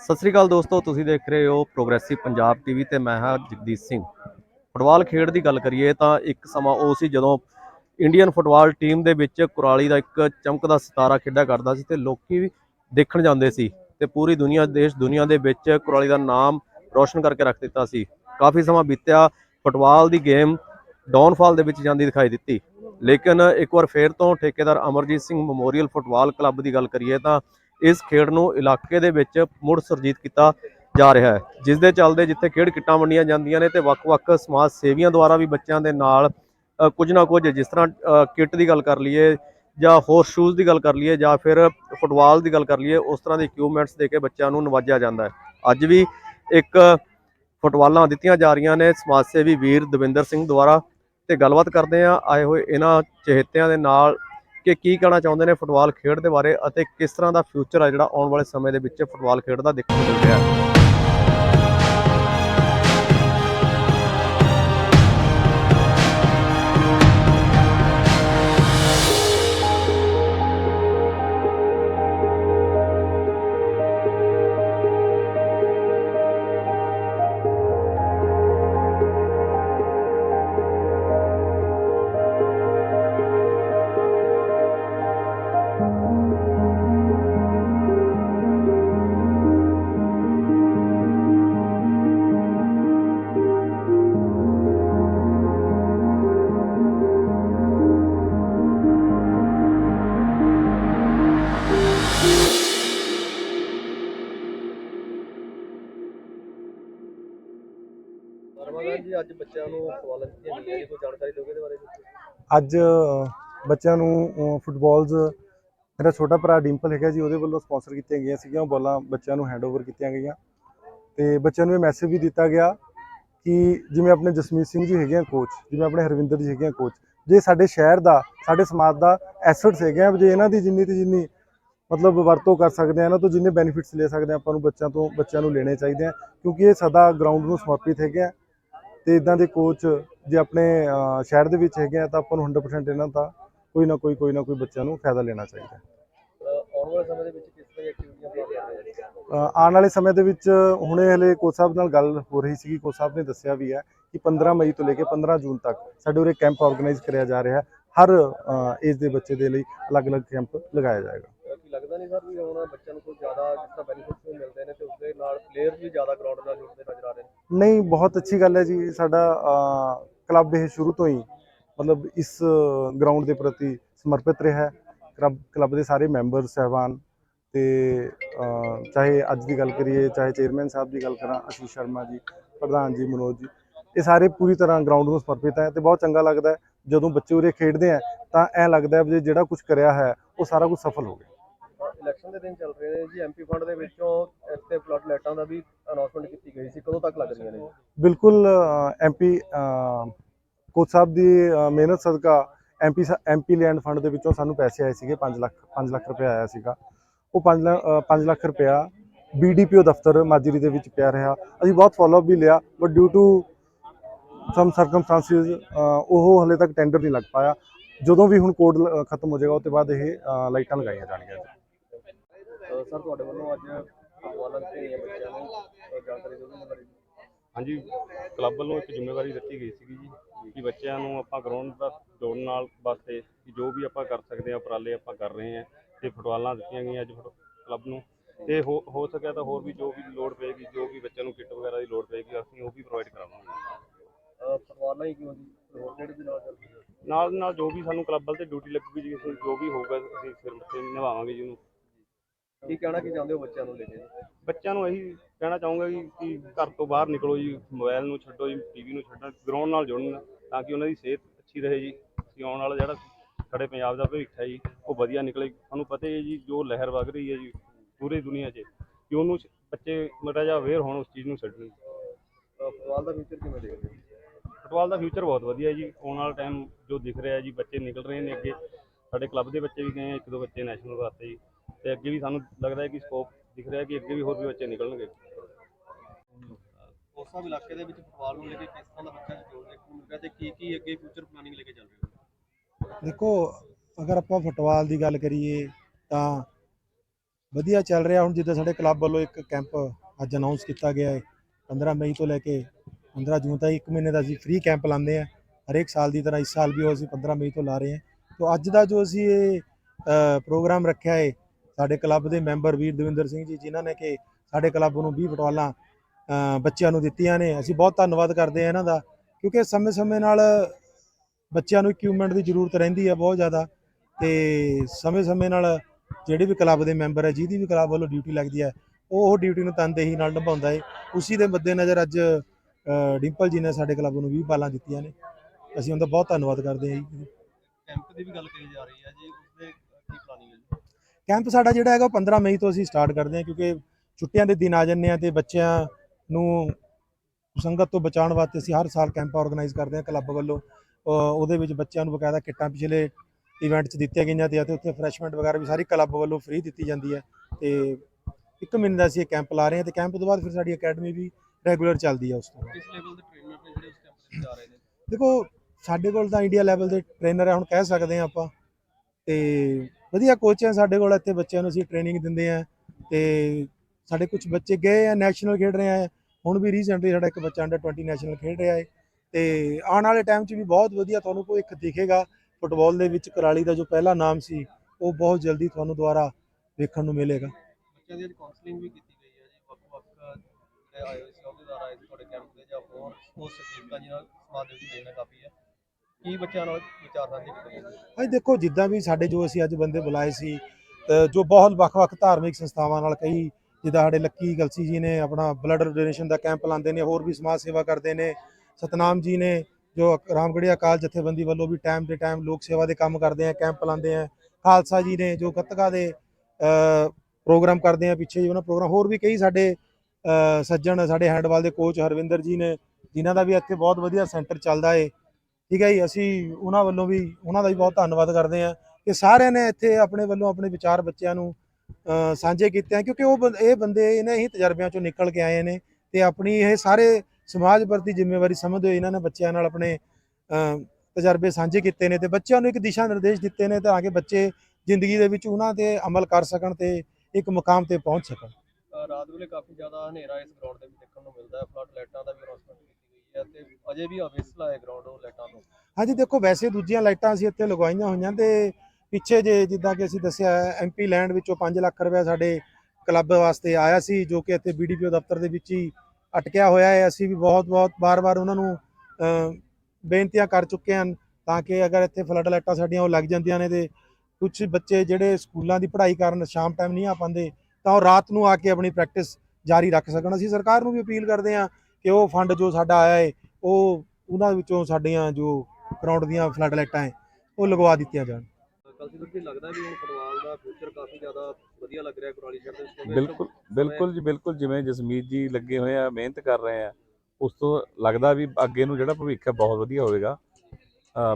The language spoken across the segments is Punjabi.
ਸਤਿ ਸ੍ਰੀ ਅਕਾਲ ਦੋਸਤੋ, ਤੁਸੀਂ ਦੇਖ ਰਹੇ ਹੋ ਪ੍ਰੋਗਰੈਸਿਵ ਪੰਜਾਬ ਟੀਵੀ ਤੇ ਮੈਂ ਹਾਂ ਜਗਦੀਪ ਸਿੰਘ। ਫੁੱਟਬਾਲ ਖੇਡ ਦੀ ਗੱਲ ਕਰੀਏ ਤਾਂ ਇੱਕ ਸਮਾਂ ਉਹ ਸੀ ਜਦੋਂ ਇੰਡੀਅਨ ਫੁੱਟਬਾਲ ਟੀਮ ਦੇ ਵਿੱਚ ਕੁਰਾਲੀ ਦਾ ਇੱਕ ਚਮਕਦਾ ਸਿਤਾਰਾ ਖੇਡਿਆ ਕਰਦਾ ਸੀ ਤੇ ਲੋਕੀ ਵੀ ਦੇਖਣ ਜਾਂਦੇ ਸੀ ਤੇ ਪੂਰੀ ਦੁਨੀਆ, ਦੇਸ਼ ਦੁਨੀਆ ਦੇ ਵਿੱਚ ਕੁਰਾਲੀ ਦਾ ਨਾਮ ਰੋਸ਼ਨ ਕਰਕੇ ਰੱਖ ਦਿੱਤਾ ਸੀ। ਕਾਫੀ ਸਮਾਂ ਬੀਤਿਆ, ਫੁੱਟਬਾਲ ਦੀ ਗੇਮ ਡਾਊਨਫਾਲ ਦੇ ਵਿੱਚ ਜਾਂਦੀ ਦਿਖਾਈ ਦਿੱਤੀ। ਲੇਕਿਨ ਇੱਕ ਵਾਰ ਫੇਰ ਤੋਂ ਠੇਕੇਦਾਰ Amarjit Singh memorial football club ਦੀ ਗੱਲ ਕਰੀਏ ਤਾਂ ਇਸ ਖੇਡ ਨੂੰ ਇਲਾਕੇ ਦੇ ਵਿੱਚ ਮੁੜ ਸੁਰਜੀਤ ਕੀਤਾ ਜਾ ਰਿਹਾ ਹੈ, ਜਿਸ ਦੇ ਚੱਲਦੇ ਜਿੱਥੇ ਖੇਡ ਕਿੱਟਾਂ ਵੰਡੀਆਂ ਜਾਂਦੀਆਂ ਨੇ ਤੇ ਵੱਖ-ਵੱਖ ਸਮਾਜ ਸੇਵੀਆਂ ਦੁਆਰਾ ਵੀ ਬੱਚਿਆਂ ਦੇ ਨਾਲ ਕੁਝ ਨਾ ਕੁਝ ਜਿਸ ਤਰ੍ਹਾਂ ਕਿੱਟ ਦੀ ਗੱਲ ਕਰ ਲਈਏ ਜਾਂ ਹੋਰ ਸ਼ੂਜ਼ ਦੀ ਗੱਲ ਕਰ ਲਈਏ ਜਾਂ ਫਿਰ ਫੁੱਟਬਾਲ ਦੀ ਗੱਲ ਕਰ ਲਈਏ, ਉਸ ਤਰ੍ਹਾਂ ਦੇ ਇਕਵਿਪਮੈਂਟਸ ਦੇ ਕੇ ਬੱਚਿਆਂ ਨੂੰ ਨਵਾਜਿਆ ਜਾਂਦਾ ਹੈ। ਅੱਜ ਵੀ ਇੱਕ ਫੁੱਟਬਾਲਾਂ ਦਿੱਤੀਆਂ ਜਾ ਰਹੀਆਂ ਨੇ ਸਮਾਜ ਸੇਵੀ ਵੀਰ ਦਵਿੰਦਰ ਸਿੰਘ ਦੁਆਰਾ ਤੇ ਗੱਲਬਾਤ ਕਰਦੇ ਆ ਆਏ ਹੋਏ ਇਹਨਾਂ ਚਹੇਤਿਆਂ ਦੇ ਨਾਲ ਕਿ ਕੀ ਕਹਿਣਾ ਚਾਹੁੰਦੇ ਨੇ ਫੁੱਟਬਾਲ ਖੇਡ ਦੇ ਬਾਰੇ ਅਤੇ ਕਿਸ ਤਰ੍ਹਾਂ ਦਾ ਫਿਊਚਰ ਆ ਜਿਹੜਾ ਆਉਣ ਵਾਲੇ ਸਮੇਂ ਦੇ ਵਿੱਚ ਫੁੱਟਬਾਲ ਖੇਡ ਦਾ ਦੇਖਣ ਨੂੰ ਮਿਲ ਰਿਹਾ ਹੈ? ਜੀ, ਅੱਜ ਬੱਚਿਆਂ ਨੂੰ ਫੁੱਟਬਾਲ ਦਿੱਤੀਆਂ ਗਈਆਂ ਨੇ, ਕੋਈ ਜਾਣਕਾਰੀ ਦਿਓਗੇ ਇਹਦੇ ਬਾਰੇ ਅੱਜ ਬੱਚਿਆਂ ਨੂੰ ਫੁੱਟਬਾਲਸ, ਮੇਰਾ ਛੋਟਾ ਭਰਾ ਡਿੰਪਲ ਹੈਗਾ ਜੀ, ਉਹਦੇ ਵੱਲੋਂ ਸਪਾਂਸਰ ਕੀਤੀਆਂ ਗਈਆਂ ਸੀਗੀਆਂ, ਉਹ ਬਾਲਾਂ ਬੱਚਿਆਂ ਨੂੰ ਹੈਂਡਓਵਰ ਕੀਤੀਆਂ ਗਈਆਂ। ਤੇ ਬੱਚਿਆਂ ਨੂੰ ਇਹ ਮੈਸੇਜ ਵੀ ਦਿੱਤਾ ਗਿਆ ਕਿ ਜਿਵੇਂ ਆਪਣੇ ਜਸਮੀਤ ਸਿੰਘ ਜੀ ਹੈਗੇ ਆ ਕੋਚ ਜਿਵੇਂ ਆਪਣੇ ਹਰਵਿੰਦਰ ਜੀ ਹੈਗੇ ਆ ਕੋਚ ਜੇ ਸਾਡੇ ਸ਼ਹਿਰ ਦਾ, ਸਾਡੇ ਸਮਾਜ ਦਾ ਐਸੈਟਸ ਹੈਗੇ ਆ, ਜੇ ਇਹਨਾਂ ਦੀ ਜਿੰਨੀ ਤੇ ਜਿੰਨੀ ਮਤਲਬ ਵਰਤੋਂ ਕਰ ਸਕਦੇ ਆ, ਇਹਨਾਂ ਤੋਂ ਜਿੰਨੇ ਬੈਨੀਫਿਟਸ ਲੈ ਸਕਦੇ ਆ, ਆਪਾਂ ਨੂੰ ਬੱਚਿਆਂ ਤੋਂ, ਬੱਚਿਆਂ ਨੂੰ ਲੈਣੇ ਚਾਹੀਦੇ ਆ, ਕਿਉਂਕਿ ਇਹ ਸਦਾ ਗਰਾਊਂਡ ਨੂੰ ਸਮਰਪਿਤ ਹੈਗੇ ਆ। ਤੇ ਇਦਾਂ ਦੇ ਕੋਚ ਜੇ ਆਪਣੇ ਸ਼ਹਿਰ ਦੇ ਵਿੱਚ ਹੈਗੇ ਆ ਤਾਂ ਆਪਾਂ ਨੂੰ 100% ਇਹਨਾਂ ਦਾ ਕੋਈ ਨਾ ਕੋਈ ਕੋਈ ਨਾ ਕੋਈ ਬੱਚਿਆਂ ਨੂੰ ਫਾਇਦਾ ਲੈਣਾ ਚਾਹੀਦਾ। ਆਉਣ ਵਾਲੇ ਸਮੇਂ ਦੇ ਵਿੱਚ ਕਿਸ ਤਰ੍ਹਾਂ ਦੀ ਐਕਟੀਵਿਟੀਆਂ ਪਲਾਨ ਕਰ ਰਹੇ ਹੋ? ਅ, ਆਉਣ ਵਾਲੇ ਸਮੇਂ ਦੇ ਵਿੱਚ ਹੁਣੇ ਹਲੇ ਕੋਚ ਸਾਹਿਬ ਨਾਲ ਗੱਲ ਹੋ ਰਹੀ ਸੀਗੀ ਕੋਚ ਸਾਹਿਬ ਨੇ ਦੱਸਿਆ ਵੀ ਹੈ ਕਿ 15 ਮਈ ਤੋਂ ਲੈ ਕੇ 15 ਜੂਨ ਤੱਕ ਸਾਡੇ ਉਰੇ ਕੈਂਪ ਆਰਗੇਨਾਈਜ਼ ਕਰਿਆ ਜਾ ਰਿਹਾ ਹੈ। ਹਰ ਏਜ ਦੇ ਬੱਚੇ ਦੇ ਲਈ ਅਲੱਗ-ਅਲੱਗ ਕੈਂਪ ਲਗਾਇਆ ਜਾਏਗਾ। ਲੱਗਦਾ ਨਹੀਂ ਸਰ ਵੀ ਹੁਣ ਬੱਚਿਆਂ ਨੂੰ ਕੋਈ ਜ਼ਿਆਦਾ ਜਿਸ ਤਰ੍ਹਾਂ ਬੈਨੀਫਿਟਸ ਵੀ ਮਿਲਦੇ ਨੇ ਤੇ ਉਸਦੇ ਨਾਲ ਪਲੇਅਰ ਵੀ ਜ਼ਿਆਦਾ ਗਰਾਊਂਡ ਨਾਲ ਜੁੜਦੇ ਨਜ਼ਰ ਆ ਰਹੇ ਨੇ। ਨਹੀਂ, ਬਹੁਤ ਅੱਛੀ ਗੱਲ ਹੈ ਜੀ, ਸਾਡਾ ਕਲੱਬ ਇਹ ਸ਼ੁਰੂ ਤੋਂ ਹੀ ਮਤਲਬ ਇਸ ਗਰਾਊਂਡ ਦੇ ਪ੍ਰਤੀ ਸਮਰਪਿਤ ਰਿਹਾ ਹੈ। ਕਲੱਬ ਕਲੱਬ ਦੇ ਸਾਰੇ ਮੈਂਬਰ ਸਹਿਬਾਨ ਤੇ ਚਾਹੇ ਅੱਜ ਦੀ ਗੱਲ ਕਰੀਏ, ਚਾਹੇ ਚੇਅਰਮੈਨ ਸਾਹਿਬ ਦੀ ਗੱਲ ਕਰਾਂ, ਅਸ਼ੀਸ਼ ਸ਼ਰਮਾ ਜੀ, ਪ੍ਰਧਾਨ ਜੀ, ਮਨੋਜ ਜੀ, ਇਹ ਸਾਰੇ ਪੂਰੀ ਤਰ੍ਹਾਂ ਗਰਾਊਂਡ ਨੂੰ ਸਮਰਪਿਤ ਹੈ ਤੇ ਬਹੁਤ ਚੰਗਾ ਲੱਗਦਾ ਜਦੋਂ ਬੱਚੇ ਉਰੇ ਖੇਡਦੇ ਆ ਤਾਂ ਐ ਲੱਗਦਾ ਵੀ ਜਿਹੜਾ ਕੁਝ ਕਰਿਆ ਹੈ, ਉਹ ਸਾਰਾ ਕੁਝ ਸਫਲ ਹੋ ਗਿਆ। ਇਲੈਕਸ਼ਨ ਦੇ ਦਿਨ ਚੱਲ ਰਹੇ ਨੇ ਜੀ ਐਮਪੀ ਫੰਡ ਦੇ ਵਿੱਚੋਂ ਇੱਥੇ ਫਲੱਡ ਲਾਈਟਾਂ ਦਾ ਵੀ ਅਨਾਉਂਸਮੈਂਟ ਕੀਤੀ ਗਈ ਸੀ, ਕਦੋਂ ਤੱਕ ਲੱਗ ਰਹੀਆਂ ਨੇ? ਬਿਲਕੁਲ ਐਮਪੀ ਕੋਚ ਸਾਹਿਬ ਦੀ ਮਿਹਨਤ ਸਦਕਾ ਐਮਪੀ ਐਮਪੀ ਲੈਂਡ ਫੰਡ ਦੇ ਵਿੱਚੋਂ ਸਾਨੂੰ ਪੈਸੇ ਆਏ ਸੀਗੇ 5 ਲੱਖ 5 ਲੱਖ ਰੁਪਏ ਆਇਆ ਸੀਗਾ। ਉਹ 5 5 ਲੱਖ ਰੁਪਇਆ ਬੀਡੀਪੀਓ ਦਫ਼ਤਰ ਮਾਜਰੀ ਦੇ ਵਿੱਚ ਪਿਆ ਰਿਹਾ। ਅਸੀਂ ਬਹੁਤ ਫਾਲੋਅਪ ਵੀ ਲਿਆ but due to some circumstances ਉਹ ਹਲੇ ਤੱਕ ਟੈਂਡਰ ਨਹੀਂ ਲੱਗ ਪਾਇਆ। ਜਦੋਂ ਵੀ ਹੁਣ ਕੋਡ ਖਤਮ ਹੋ ਜਾਏਗਾ ਉਸ ਤੋਂ ਬਾਅਦ ਇਹ ਲਾਈਟਾਂ ਲਗਾਈਆਂ ਜਾਣਗੀਆਂ। ਅਹ ਸਰ ਤੁਹਾਡੇ ਵੱਲੋਂ ਅੱਜ ਫੁੱਟਬਾਲਾਂ ਬੱਚਿਆਂ ਨੂੰ ਜਾਣਕਾਰੀ ਬਾਰੇ? ਹਾਂਜੀ ਕਲੱਬ ਵੱਲੋਂ ਇੱਕ ਜ਼ਿੰਮੇਵਾਰੀ ਦਿੱਤੀ ਗਈ ਸੀਗੀ ਜੀ ਕਿ ਬੱਚਿਆਂ ਨੂੰ ਆਪਾਂ ਗਰਾਊਂਡ ਦਾ ਦੌੜਨ ਨਾਲ ਵਾਸਤੇ ਕਿ ਜੋ ਵੀ ਆਪਾਂ ਕਰ ਸਕਦੇ ਆ ਉਪਰਾਲੇ ਆਪਾਂ ਕਰ ਰਹੇ ਹਾਂ ਤੇ ਫੁੱਟਬਾਲਾਂ ਦਿੱਤੀਆਂ ਗਈਆਂ ਅੱਜ ਕਲੱਬ ਨੂੰ। ਤੇ ਹੋ ਹੋ ਸਕਿਆ ਤਾਂ ਹੋਰ ਵੀ ਜੋ ਵੀ ਲੋੜ ਪਏਗੀ ਜੋ ਵੀ ਬੱਚਿਆਂ ਨੂੰ ਕਿੱਟ ਵਗੈਰਾ ਦੀ ਲੋੜ ਪਏਗੀ ਅਸੀਂ ਉਹ ਵੀ ਪ੍ਰੋਵਾਈਡ ਕਰਾਵਾਂਗੇ। ਫੁੱਟਬਾਲਾਂ ਹੀ ਕਿਉਂ ਜੀ? ਨਾਲ ਨਾਲ ਨਾਲ ਜੋ ਵੀ ਸਾਨੂੰ ਕਲੱਬ ਵੱਲ ਤੇ ਡਿਊਟੀ ਲੱਗੂਗੀ ਜੀ ਜੋ ਵੀ ਹੋਊਗਾ ਅਸੀਂ ਸਿਰ ਮੱਥੇ ਨਿਭਾਵਾਂਗੇ ਜੀ ਉਹਨੂੰ। ਕੀ ਕਹਿਣਾ ਕੀ ਚਾਹੁੰਦੇ ਹੋ ਬੱਚਿਆਂ ਨੂੰ ਲੈ ਕੇ? ਬੱਚਿਆਂ ਨੂੰ ਇਹੀ ਕਹਿਣਾ ਚਾਹੂੰਗਾ ਜੀ ਕਿ ਘਰ ਤੋਂ ਬਾਹਰ ਨਿਕਲੋ ਜੀ ਮੋਬਾਈਲ ਨੂੰ ਛੱਡੋ ਜੀ ਟੀਵੀ ਨੂੰ ਛੱਡੋ ਗਰਾਊਂਡ ਨਾਲ ਜੁੜਨ ਤਾਂ ਕਿ ਉਹਨਾਂ ਦੀ ਸਿਹਤ ਅੱਛੀ ਰਹੇ ਜੀ। ਕਿ ਆਉਣ ਵਾਲਾ ਜਿਹੜਾ ਸਾਡੇ ਪੰਜਾਬ ਦਾ ਭਵਿੱਖ ਹੈ ਜੀ ਉਹ ਵਧੀਆ ਨਿਕਲੇ। ਤੁਹਾਨੂੰ ਪਤਾ ਹੀ ਹੈ ਜੀ ਜੋ ਲਹਿਰ ਵਗ ਰਹੀ ਹੈ ਜੀ ਪੂਰੀ ਦੁਨੀਆ 'ਚ ਕਿ ਉਹਨੂੰ ਬੱਚੇ ਮੜਾ ਜਿਹਾ ਅਵੇਅਰ ਹੋਣ ਉਸ ਚੀਜ਼ ਨੂੰ ਛੱਡਣ। ਫੁੱਟਬਾਲ ਦਾ ਫਿਊਚਰ ਕਿਵੇਂ ਦੇਖਦੇ ਹੋ? ਫੁੱਟਬਾਲ ਦਾ ਫਿਊਚਰ ਬਹੁਤ ਵਧੀਆ ਜੀ। ਆਉਣ ਵਾਲਾ ਟਾਈਮ ਜੋ ਦਿਖ ਰਿਹਾ ਜੀ ਬੱਚੇ ਨਿਕਲ ਰਹੇ ਨੇ ਅੱਗੇ। ਸਾਡੇ ਕਲੱਬ ਦੇ ਬੱਚੇ ਵੀ ਗਏ ਆ ਇੱਕ ਦੋ ਬੱਚੇ ਨੈਸ਼ਨਲ ਵਾਸਤੇ ਜੀ। ਤੇ ਅੱਗੇ ਵੀ ਸਾਨੂੰ ਲੱਗਦਾ ਹੈ ਕਿ ਸਕੋਪ ਦਿਖ ਰਿਹਾ ਕਿ ਅੱਗੇ ਵੀ ਹੋਰ ਵੀ ਬੱਚੇ ਨਿਕਲਣਗੇ। ਉਸ ਸਭ ਇਲਾਕੇ ਦੇ ਵਿੱਚ ਫੁੱਟਬਾਲ ਨੂੰ ਲੈ ਕੇ ਕਿਸ ਤਰ੍ਹਾਂ ਦਾ ਬੱਚਾ ਮਿਲ ਰਿਹਾ ਤੇ ਕੀ ਕੀ ਅੱਗੇ ਫਿਊਚਰ ਪਲਾਨਿੰਗ ਲੈ ਕੇ ਚੱਲ ਰਹੇ? ਹੋ ਦੇਖੋ ਅਗਰ ਆਪਾਂ ਫੁੱਟਬਾਲ ਦੀ ਗੱਲ ਕਰੀਏ ਤਾਂ ਵਧੀਆ ਚੱਲ ਰਿਹਾ। ਹੁਣ ਜਿੱਦਾਂ ਸਾਡੇ ਕਲੱਬ ਵੱਲੋਂ ਇੱਕ ਕੈਂਪ ਅੱਜ ਅਨਾਉਂਸ ਕੀਤਾ ਗਿਆ ਹੈ 15 ਮਈ ਤੋਂ ਲੈ ਕੇ 15 ਜੂਨ ਤੱਕ ਇੱਕ ਮਹੀਨੇ ਦਾ ਅਸੀਂ ਫ੍ਰੀ ਕੈਂਪ ਲਾਉਂਦੇ ਆ ਹਰੇਕ ਸਾਲ ਦੀ ਤਰ੍ਹਾਂ ਇਸ ਸਾਲ ਵੀ ਉਹ ਅਸੀਂ 15 ਮਈ ਤੋਂ ਲਾ ਰਹੇ ਹਾਂ। ਤੋਂ ਅੱਜ ਦਾ ਜੋ ਅਸੀਂ ਇਹ ਪ੍ਰੋਗਰਾਮ ਰੱਖਿਆ ਹੈ ਸਾਡੇ ਕਲੱਬ ਦੇ ਮੈਂਬਰ ਵੀਰ ਦਵਿੰਦਰ ਸਿੰਘ ਜੀ, ਜਿਨ੍ਹਾਂ ਨੇ ਕਿ ਸਾਡੇ ਕਲੱਬ ਨੂੰ 20 ਫੁੱਟਬਾਲਾਂ ਬੱਚਿਆਂ ਨੂੰ ਦਿੱਤੀਆਂ ਨੇ। ਅਸੀਂ ਬਹੁਤ ਧੰਨਵਾਦ ਕਰਦੇ ਹਾਂ ਇਹਨਾਂ ਦਾ, ਕਿਉਂਕਿ ਸਮੇਂ-ਸਮੇਂ ਨਾਲ ਬੱਚਿਆਂ ਨੂੰ ਇਕਵਿਪਮੈਂਟ ਦੀ ਜ਼ਰੂਰਤ ਰਹਿੰਦੀ ਹੈ ਬਹੁਤ ਜ਼ਿਆਦਾ। ਤੇ ਸਮੇਂ-ਸਮੇਂ ਨਾਲ ਜਿਹੜੇ ਵੀ ਕਲੱਬ ਦੇ ਮੈਂਬਰ ਹੈ, ਜਿਹਦੀ ਵੀ ਕਲੱਬ ਵੱਲੋਂ ਡਿਊਟੀ ਲੱਗਦੀ ਹੈ, ਉਹ ਉਹ ਡਿਊਟੀ ਨੂੰ ਤਨਦੇਹੀ ਨਾਲ ਨਿਭਾਉਂਦਾ ਹੈ। ਉਸੇ ਦੇ ਮੱਦੇਨਜ਼ਰ ਅੱਜ ਡਿੰਪਲ ਜੀ ਨੇ ਸਾਡੇ ਕਲੱਬ ਨੂੰ 20 ਬਾਲਾਂ ਦਿੱਤੀਆਂ ਨੇ। ਅਸੀਂ ਉਹਦਾ ਬਹੁਤ ਧੰਨਵਾਦ ਕਰਦੇ ਹਾਂ ਜੀ। ਕੈਂਪ ਦੀ ਵੀ ਗੱਲ ਕਰੀ ਜਾ ਰਹੀ ਹੈ ਜੀ ਉਸਦੇ ਕੀ ਪਲਾਨਿੰਗ ਹੈ ਜੀ ਕੈਂਪ ਸਾਡਾ ਜਿਹੜਾ ਹੈਗਾ ਉਹ 15 ਮਈ ਤੋਂ ਅਸੀਂ ਸਟਾਰਟ ਕਰਦੇ ਹਾਂ ਕਿਉਂਕਿ ਛੁੱਟੀਆਂ ਦੇ ਦਿਨ ਆ ਜੰਨੇ ਆ ਤੇ ਬੱਚਿਆਂ ਨੂੰ ਸੰਗਤ ਤੋਂ ਬਚਾਉਣ ਵਾਸਤੇ ਅਸੀਂ ਹਰ ਸਾਲ ਕੈਂਪ ਆਰਗੇਨਾਈਜ਼ ਕਰਦੇ ਹਾਂ ਕਲੱਬ ਵੱਲੋਂ। ਉਹਦੇ ਵਿੱਚ ਬੱਚਿਆਂ ਨੂੰ ਬਕਾਇਦਾ ਕਿੱਟਾਂ ਪਿਛਲੇ ਇਵੈਂਟ 'ਚ ਦਿੱਤੀਆਂ ਗਈਆਂ ਤੇ ਅਤੇ ਉੱਥੇ ਫਰੈਸ਼ਮੈਂਟ ਵਗੈਰਾ ਵੀ ਸਾਰੀ ਕਲੱਬ ਵੱਲੋਂ ਫ੍ਰੀ ਦਿੱਤੀ ਜਾਂਦੀ ਹੈ ਤੇ ਇੱਕ ਮਹੀਨੇ ਦਾ ਅਸੀਂ ਇਹ ਕੈਂਪ ਲਾ ਰਹੇ ਹਾਂ ਤੇ ਕੈਂਪ ਤੋਂ ਬਾਅਦ ਫਿਰ ਸਾਡੀ ਅਕੈਡਮੀ ਵੀ ਰੈਗੂਲਰ ਚੱਲਦੀ ਹੈ ਉਸ ਤੋਂ ਬਾਅਦ। ਕਿਸ ਲੈਵਲ ਦੇ ਟ੍ਰੇਨਰ ਨੇ ਜਿਹੜੇ ਉਸ ਕੈਂਪ ਦੇ ਵਿੱਚ ਜਾ ਰਹੇ ਨੇ? ਦੇਖੋ ਸਾਡੇ ਕੋਲ ਤਾਂ ਇੰਡੀਆ ਲੈਵਲ ਦੇ ਟ੍ਰੇਨਰ ਆ ਹੁਣ ਕਹਿ ਸਕਦੇ ਆ ਆਪਾਂ। ਤੇ ਵਧੀਆ ਕੋਚ ਆ ਸਾਡੇ ਕੋਲ, ਇੱਥੇ ਬੱਚਿਆਂ ਨੂੰ ਅਸੀਂ ਟ੍ਰੇਨਿੰਗ ਦਿੰਦੇ ਆ ਤੇ ਸਾਡੇ ਕੁਝ ਬੱਚੇ ਗਏ ਆ ਨੈਸ਼ਨਲ ਖੇਡ ਰਹੇ ਆ। ਹੁਣ ਵੀ ਰੀਸੈਂਟਲੀ ਸਾਡਾ ਇੱਕ ਬੱਚਾ ਅੰਡਰ 20 ਨੈਸ਼ਨਲ ਖੇਡ ਰਿਹਾ ਹੈ ਤੇ ਆਉਣ ਵਾਲੇ ਟਾਈਮ 'ਚ ਵੀ ਬਹੁਤ ਵਧੀਆ ਤੁਹਾਨੂੰ ਕੋਈ ਇੱਕ ਦਿਖੇਗਾ ਫੁੱਟਬਾਲ ਦੇ ਵਿੱਚ ਕਰਾਲੀ ਦਾ ਜੋ ਪਹਿਲਾ ਨਾਮ ਸੀ, ਉਹ ਬਹੁਤ ਜਲਦੀ ਤੁਹਾਨੂੰ ਦੁਬਾਰਾ ਵੇਖਣ ਨੂੰ ਮਿਲੇਗਾ। ਬੱਚਿਆਂ ਦੀ ਕਾਉਂਸਲਿੰਗ ਵੀ ਕੀਤੀ ਗਈ ਹੈ ਜੀ, ਵੱਖ-ਵੱਖ ਜਿਹੜੇ ਆਏ ਹੋਏ ਸੀ ਅਹੁਦੇਦਾਰ ਆਏ ਸੀ ਤੁਹਾਡੇ ਕੈਂਪ ਦੇ ਜਾਂ ਹੋਰ ਉਸ ਸਕੀਮਾਂ ਜਿਹਨਾਂ ਸਮਾਜ ਦੇ ਵਿੱਚ ਦੇਣਾ ਕਾਫੀ ਹੈ ਕੀ ਬੱਚਿਆਂ ਨਾਲ ਵਿਚਾਰ ਸਾਂਝੇ ਕੀਤੇ ਅੱਜ ਦੇਖੋ, ਜਿੱਦਾਂ ਵੀ ਸਾਡੇ ਜੋ ਅਸੀਂ ਅੱਜ ਬੰਦੇ ਬੁਲਾਏ ਸੀ ਜੋ ਬਹੁਤ ਵੱਖ-ਵੱਖ ਧਾਰਮਿਕ ਸੰਸਥਾਵਾਂ ਨਾਲ ਕਈ, ਜਿੱਦਾਂ ਸਾਡੇ ਲੱਕੀ ਗਲਸੀ ਜੀ ਨੇ ਆਪਣਾ ਬਲੱਡ ਡੋਨੇਸ਼ਨ ਦਾ ਕੈਂਪ ਲਾਉਂਦੇ ਨੇ, ਹੋਰ ਵੀ ਸਮਾਜ ਸੇਵਾ ਕਰਦੇ ਨੇ, ਸਤਨਾਮ ਜੀ ਨੇ ਜੋ ਰਾਮਗੜ੍ਹੀਆ ਅਕਾਲ ਜਥੇਬੰਦੀ ਵੱਲੋਂ ਵੀ ਟਾਈਮ ਤੇ ਟਾਈਮ ਲੋਕ ਸੇਵਾ ਦੇ ਕੰਮ ਕਰਦੇ ਆ ਕੈਂਪ ਲਾਉਂਦੇ ਆ, ਖਾਲਸਾ ਜੀ ਨੇ ਜੋ ਗੱਤਕਾ ਦੇ ਪ੍ਰੋਗਰਾਮ ਕਰਦੇ ਆ, ਪਿੱਛੇ ਜੀ ਉਹਨਾਂ ਪ੍ਰੋਗਰਾਮ ਹੋਰ ਵੀ ਕਈ ਸਾਡੇ ਸੱਜਣ, ਸਾਡੇ ਹੈਂਡਬਾਲ ਦੇ ਕੋਚ ਹਰਵਿੰਦਰ ਜੀ ਨੇ, ਜਿਨ੍ਹਾਂ ਦਾ ਵੀ ਇੱਥੇ ਬਹੁਤ ਵਧੀਆ ਸੈਂਟਰ ਚੱਲਦਾ ਏ ਠੀਕ ਹੈ ਜੀ ਅਸੀਂ ਉਹਨਾਂ ਵੱਲੋਂ ਵੀ ਉਹਨਾਂ ਦਾ ਵੀ ਬਹੁਤ ਧੰਨਵਾਦ ਕਰਦੇ ਹਾਂ ਕਿ ਸਾਰਿਆਂ ਨੇ ਇੱਥੇ ਆਪਣੇ ਵੱਲੋਂ ਆਪਣੇ ਵਿਚਾਰ ਬੱਚਿਆਂ ਨੂੰ ਸਾਂਝੇ ਕੀਤੇ ਆ ਕਿਉਂਕਿ ਉਹ ਇਹ ਬੰਦੇ ਇਹਨਾਂ ਹੀ ਤਜਰਬਿਆਂ ਚੋਂ ਨਿਕਲ ਕੇ ਆਏ ਨੇ ਤੇ ਆਪਣੀ ਇਹ ਸਾਰੇ ਸਮਾਜ ਪ੍ਰਤੀ ਜ਼ਿੰਮੇਵਾਰੀ ਸਮਝਦੇ ਹੋਏ ਇਹਨਾਂ ਨੇ ਬੱਚਿਆਂ ਨਾਲ ਆਪਣੇ ਅ, ਤਜਰਬੇ ਸਾਂਝੇ ਕੀਤੇ ਨੇ ਤੇ ਬੱਚਿਆਂ ਨੂੰ ਇੱਕ ਦਿਸ਼ਾ ਨਿਰਦੇਸ਼ ਦਿੱਤੇ ਨੇ ਤਾਂ ਕਿ ਬੱਚੇ ਜ਼ਿੰਦਗੀ ਦੇ ਵਿੱਚ ਉਹਨਾਂ ਤੇ ਅਮਲ ਕਰ ਸਕਣ ਤੇ ਇੱਕ ਮੁਕਾਮ ਤੇ ਪਹੁੰਚ ਸਕਣ। ਰਾਤ ਵੇਲੇ ਕਾਫੀ ਜ਼ਿਆਦਾ ਹਨੇਰਾ ਇਸ ਗਰਾਊਂਡ ਦੇ ਵਿੱਚ ਦੇਖਣ ਨੂੰ ਮਿਲਦਾ ਹੈ ਫਲੱਡ ਲਾਈਟਾਂ ਦਾ ਵੀ ਅਨਾਉਂਸਮੈਂਟ ਗਈ ਹੈ ਤੇ ਅਜੇ ਵੀ ਅਵੇਸਲਾ ਹੈ ਗਰਾਊਂਡ ਉਹ ਲਾਈਟਾਂ ਤੋਂ। ਹਾਂਜੀ, ਦੇਖੋ, ਵੈਸੇ ਦੂਜੀਆਂ ਲਾਈਟਾਂ ਅਸੀਂ ਇੱਥੇ ਲਗਵਾਈਆਂ ਹੋਈਆਂ ਤੇ ਪਿੱਛੇ ਜੇ ਜਿੱਦਾਂ ਕਿ ਅਸੀਂ ਦੱਸਿਆ ਐਮਪੀ ਲੈਂਡ ਵਿੱਚੋਂ 5 ਲੱਖ ਰੁਪਏ ਸਾਡੇ ਕਲੱਬ ਵਾਸਤੇ ਆਇਆ ਸੀ, ਜੋ ਕਿ ਇੱਥੇ ਬੀਡੀਪੀਓ ਦਫ਼ਤਰ ਦੇ ਵਿੱਚ ਹੀ ਅਟਕਿਆ ਹੋਇਆ ਹੈ। ਅਸੀਂ ਵੀ ਬਹੁਤ-ਬਹੁਤ ਬਾਰ-ਬਾਰ ਉਹਨਾਂ ਨੂੰ ਬੇਨਤੀਆਂ ਕਰ ਚੁੱਕੇ ਹਨ ਤਾਂ ਕਿ ਅਗਰ ਇੱਥੇ ਫਲੱਡ ਲਾਈਟਾਂ ਸਾਡੀਆਂ ਉਹ ਲੱਗ ਜਾਂਦੀਆਂ ਨੇ ਤੇ ਕੁਝ ਬੱਚੇ ਜਿਹੜੇ ਸਕੂਲਾਂ ਦੀ ਪੜ੍ਹਾਈ ਕਰਨ ਸ਼ਾਮ ਟਾਈਮ ਨਹੀਂ ਆ ਪਾਉਂਦੇ, ਤਾਂ ਉਹ ਰਾਤ ਨੂੰ ਆ ਕੇ ਆਪਣੀ ਪ੍ਰੈਕਟਿਸ ਜਾਰੀ ਰੱਖ ਸਕਣ। ਅਸੀਂ ਸਰਕਾਰ ਨੂੰ ਵੀ ਅਪੀਲ ਕਰਦੇ ਹਾਂ ਕਿ ਉਹ ਫੰਡ ਜੋ ਸਾਡਾ ਆਇਆ ਹੈ ਉਹ ਉਹਨਾਂ ਵਿੱਚੋਂ ਸਾਡੀਆਂ ਜੋ ਗਰਾਊਂਡ ਦੀਆਂ ਫਲੱਡ ਲਾਈਟਾਂ ਹੈ ਉਹ ਲਗਵਾ ਦਿੱਤੀਆਂ ਜਾਣ। ਕਲਸੀਦਰ ਜੀ ਲੱਗਦਾ ਵੀ ਹੁਣ ਫੁੱਟਬਾਲ ਦਾ ਫਿਊਚਰ ਕਾਫੀ ਜ਼ਿਆਦਾ ਵਧੀਆ ਲੱਗ ਰਿਹਾ ਕੁਰਾਲੀ ਸ਼ਹਿਰ ਦੇ ਬਿਲਕੁਲ ਬਿਲਕੁਲ ਜੀ ਬਿਲਕੁਲ ਜਿਵੇਂ ਜਸਮੀਤ ਜੀ ਲੱਗੇ ਹੋਏ ਆ ਮਿਹਨਤ ਕਰ ਰਹੇ ਆ ਉਸ ਤੋਂ ਲੱਗਦਾ ਵੀ ਅੱਗੇ ਨੂੰ ਜਿਹੜਾ ਭਵਿੱਖ ਹੈ ਬਹੁਤ ਵਧੀਆ ਹੋਵੇਗਾ।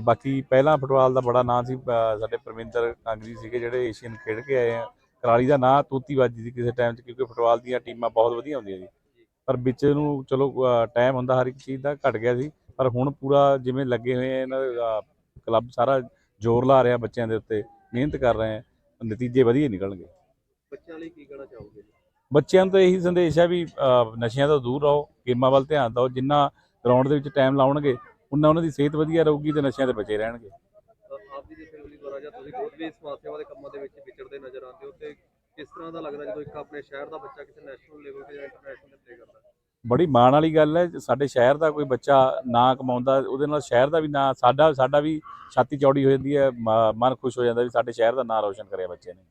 ਬਾਕੀ ਪਹਿਲਾਂ ਫੁੱਟਬਾਲ ਦਾ ਬੜਾ ਨਾਂ ਸੀ ਸਾਡੇ ਪਰਮਿੰਦਰ ਕਾਂਗਰੀ ਸੀਗੇ ਜਿਹੜੇ ਏਸ਼ੀਅਨ ਖੇਡ ਕੇ ਆਏ ਆ। ਕਰਾਲੀ ਦਾ ਨਾਂ ਤੂਤੀ ਵੱਜਦੀ ਸੀ ਕਿਸੇ ਟਾਈਮ 'ਚ ਕਿਉਂਕਿ ਫੁੱਟਬਾਲ ਦੀਆਂ ਟੀਮਾਂ ਬਹੁਤ ਵਧੀਆ ਹੁੰਦੀਆਂ ਜੀ। ਪਰ ਵਿੱਚ ਨੂੰ ਚਲੋ ਟਾਈਮ ਹੁੰਦਾ ਹਰ ਇੱਕ ਚੀਜ਼ ਦਾ ਘਟ ਗਿਆ ਸੀ। ਪਰ ਹੁਣ ਪੂਰਾ ਜਿਵੇਂ ਲੱਗੇ ਹੋਏ ਆ ਇਹਨਾਂ ਦਾ ਕਲੱਬ ਸਾਰਾ ਜ਼ੋਰ ਲਾ ਰਿਹਾ ਬੱਚਿਆਂ ਦੇ ਉੱਤੇ ਮਿਹਨਤ ਕਰ ਰਹੇ ਆ ਨਤੀਜੇ ਵਧੀਆ ਨਿਕਲਣਗੇ। ਬੱਚਿਆਂ ਲਈ ਕੀ ਕਹਿਣਾ ਚਾਹੋਗੇ? ਬੱਚਿਆਂ ਨੂੰ ਤਾਂ ਇਹੀ ਸੰਦੇਸ਼ ਹੈ ਵੀ ਨਸ਼ਿਆਂ ਤੋਂ ਦੂਰ ਰਹੋ ਗੇਮਾਂ ਵੱਲ ਧਿਆਨ ਦਿਓ ਜਿੰਨਾ ਗਰਾਊਂਡ ਦੇ ਵਿੱਚ ਟਾਈਮ ਲਾਉਣਗੇ ਉਨਾ ਉਹਨਾਂ ਦੀ ਸਿਹਤ ਵਧੀਆ ਰਹੂਗੀ ਤੇ ਨਸ਼ਿਆਂ ਤੋਂ ਬਚੇ ਰਹਿਣਗੇ। ਆਪ ਦੀ ਜਥੇਬੰਦੀ ਦੁਆਰਾ ਜਾਂ ਤੁਸੀਂ ਖੁਦ ਵੀ ਸਮਾਜ ਸੇਵਾ ਦੇ ਕੰਮਾਂ ਦੇ ਵਿੱਚ ਵਿਚਰਦੇ ਨਜ਼ਰ ਆਉਂਦੇ ਹੋ ਤੇ ਕਿਸ ਤਰ੍ਹਾਂ ਦਾ ਲੱਗਦਾ ਜਦੋਂ ਇੱਕ ਆਪਣੇ ਸ਼ਹਿਰ ਦਾ ਬੱਚਾ ਕਿਸੇ ਨੈਸ਼ਨਲ ਲੈਵਲ ਤੇ ਜਾਂ ਇੰਟਰਨੈਸ਼ਨਲ ਪਲੇ ਕਰਦਾ? ਬੜੀ ਮਾਣ ਵਾਲੀ ਗੱਲ ਹੈ, ਸਾਡੇ ਸ਼ਹਿਰ ਦਾ ਕੋਈ ਬੱਚਾ ਨਾਂ ਕਮਾਉਂਦਾ, ਉਹਦੇ ਨਾਲ ਸ਼ਹਿਰ ਦਾ ਵੀ ਨਾਂ, ਸਾਡਾ ਸਾਡਾ ਵੀ ਛਾਤੀ ਚੌੜੀ ਹੋ ਜਾਂਦੀ ਹੈ ਮਨ ਖੁਸ਼ ਹੋ ਜਾਂਦਾ ਵੀ ਸਾਡੇ ਸ਼ਹਿਰ ਦਾ ਨਾਂ ਰੋਸ਼ਨ ਕਰਿਆ ਬੱਚੇ ਨੇ।